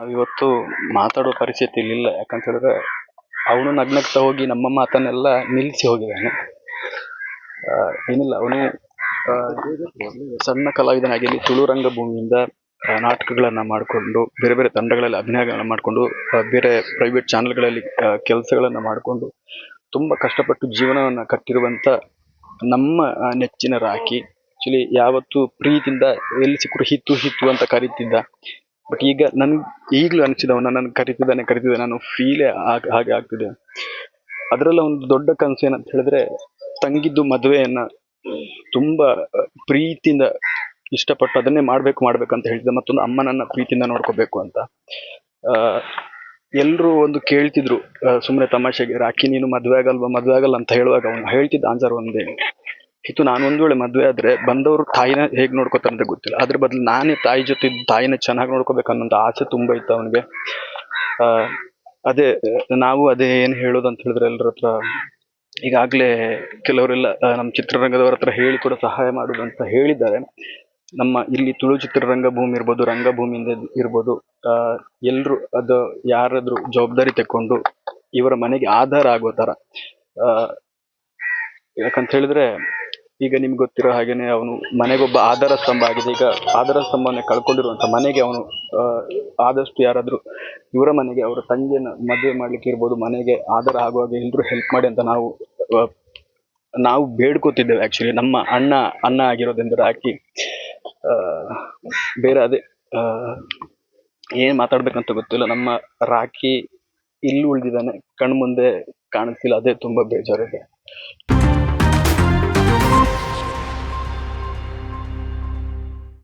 ನಾವಿವತ್ತು ಮಾತಾಡೋ ಪರಿಸ್ಥಿತಿ ಇಲ್ಲ ಯಾಕಂತ ಹೇಳಿದ್ರೆ ಅವನು ನಗ್ನಗ್ತಾ ಹೋಗಿ ನಮ್ಮ ಮಾತನ್ನೆಲ್ಲ ನಿಲ್ಲಿಸಿ ಹೋಗಿದ್ದಾನೆ. ಏನಿಲ್ಲ, ಅವನು ಸಣ್ಣ ಕಲಾವಿದನಾಗಿ ತುಳು ರಂಗಭೂಮಿಯಿಂದ ನಾಟಕಗಳನ್ನು ಮಾಡಿಕೊಂಡು, ಬೇರೆ ಬೇರೆ ತಂಡಗಳಲ್ಲಿ ಅಭಿನಯಗಳನ್ನ ಮಾಡಿಕೊಂಡು ಬೇರೆ ಪ್ರೈವೇಟ್ ಚಾನೆಲ್ಗಳಲ್ಲಿ ಕೆಲಸಗಳನ್ನ ಮಾಡಿಕೊಂಡು, ತುಂಬ ಕಷ್ಟಪಟ್ಟು ಜೀವನವನ್ನು ಕಟ್ಟಿರುವಂಥ ನಮ್ಮ ನೆಚ್ಚಿನ ರಾಖಿ. ಆಕ್ಚುಲಿ ಯಾವತ್ತು ಪ್ರೀತಿಯಿಂದ, ಎಲ್ಲಿ ಸಿಕ್ಕರು ಹಿತ್ತು ಹಿತ್ತು ಅಂತ ಕರೀತಿದ್ದ ಬಟ್ ಈಗ ನನ್ಗೆ ಈಗಲೂ ಅನಿಸಿದವನ ನನ್ನ ಕರಿತಿದ್ದಾನೆ ಕರಿತಿದ್ದಾನೆ, ನಾನು ಫೀಲೇ ಹಾಗೆ ಆಗ್ತಿದೆ. ಅದರಲ್ಲ ಒಂದು ದೊಡ್ಡ ಕನಸು ಏನಂತ ಹೇಳಿದ್ರೆ, ತಂಗಿದ್ದು ಮದುವೆಯನ್ನ ತುಂಬಾ ಪ್ರೀತಿಯಿಂದ ಇಷ್ಟಪಟ್ಟು ಅದನ್ನೇ ಮಾಡ್ಬೇಕು ಮಾಡ್ಬೇಕು ಅಂತ ಹೇಳಿದ್ದೆ ಮತ್ತೊಂದು ಅಮ್ಮನನ್ನ ಪ್ರೀತಿಯಿಂದ ನೋಡ್ಕೋಬೇಕು ಅಂತ. ಎಲ್ಲರೂ ಒಂದು ಕೇಳ್ತಿದ್ರು ಸುಮ್ಮನೆ ತಮಾಷೆಗೆ, ರಾಖಿ, ನೀನು ಮದುವೆ ಆಗಲ್ವಾ, ಮದುವೆ ಆಗಲ್ಲ ಅಂತ ಹೇಳುವಾಗ ಅವನು ಹೇಳ್ತಿದ್ದ ಆನ್ಸರ್ ಒಂದೇ. ಇದು ನಾನು ಒಂದು ವೇಳೆ ಮದುವೆ ಆದ್ರೆ ಬಂದವರು ತಾಯಿನ ಹೇಗ್ ನೋಡ್ಕೋತಾರೆ ಅಂತ ಗೊತ್ತಿಲ್ಲ. ಅದ್ರ ಬದಲು ನಾನೇ ತಾಯಿ ಜೊತೆ ಇದ್ದು ತಾಯಿನ ಚೆನ್ನಾಗಿ ನೋಡ್ಕೋಬೇಕು ಅನ್ನೋ ಆಸೆ ತುಂಬಾ ಇತ್ತು ಅವನಿಗೆ. ಅದೇ, ನಾವು ಅದೇ ಏನ್ ಹೇಳೋದು ಅಂತ ಹೇಳಿದ್ರೆ ಎಲ್ಲರ ಹತ್ರ ಈಗಾಗಲೇ ಕೆಲವರೆಲ್ಲ ನಮ್ಮ ಚಿತ್ರರಂಗದವರ ಹತ್ರ ಹೇಳಿ ಕೂಡ ಸಹಾಯ ಮಾಡುದು ಅಂತ ಹೇಳಿದ್ದಾರೆ. ನಮ್ಮ ಇಲ್ಲಿ ತುಳು ಚಿತ್ರರಂಗ ಭೂಮಿ ಇರ್ಬೋದು, ರಂಗಭೂಮಿಯಿಂದ ಇರ್ಬೋದು ಎಲ್ಲರೂ ಅದು ಯಾರಾದರೂ ಜವಾಬ್ದಾರಿ ತಕೊಂಡು ಇವರ ಮನೆಗೆ ಆಧಾರ ಆಗೋ ಥರ ಯಾಕಂತ ಹೇಳಿದ್ರೆ ಈಗ ನಿಮ್ಗೆ ಗೊತ್ತಿರೋ ಹಾಗೇನೆ ಅವನು ಮನೆಗೊಬ್ಬ ಆಧಾರ ಸ್ತಂಭ ಆಗಿದೆ ಈಗ ಆಧಾರ ಸ್ತಂಭವನ್ನೇ ಕಳ್ಕೊಂಡಿರುವಂತ ಮನೆಗೆ ಅವನು ಆದಷ್ಟು ಯಾರಾದರೂ ಇವರ ಮನೆಗೆ ಅವರ ತಂಗಿಯನ್ನ ಮದುವೆ ಮಾಡ್ಲಿಕ್ಕೆ ಇರ್ಬೋದು ಮನೆಗೆ ಆಧಾರ ಆಗುವಾಗ ಎಲ್ರು ಹೆಲ್ಪ್ ಮಾಡಿ ಅಂತ ನಾವು ನಾವು ಬೇಡ್ಕೋತಿದ್ದೇವೆ ಆಕ್ಚುಲಿ ನಮ್ಮ ಅಣ್ಣ ಅಣ್ಣ ಆಗಿರೋದ್ರಿಂದ ಹಾಕಿ ಆ, ಬೇರೆ ಅದೇ ಏನ್ ಮಾತಾಡ್ಬೇಕಂತ ಗೊತ್ತಿಲ್ಲ. ನಮ್ಮ ರಾಖಿ ಇಲ್ಲಿ ಉಳಿದಿದ್ದಾನೆ. ಕಣ್ಮುಂದೆ ಕಾಣಿಸ್ತಿಲ್ಲ. ಅದೇ ತುಂಬಾ ಬೇಜಾರಿದೆ.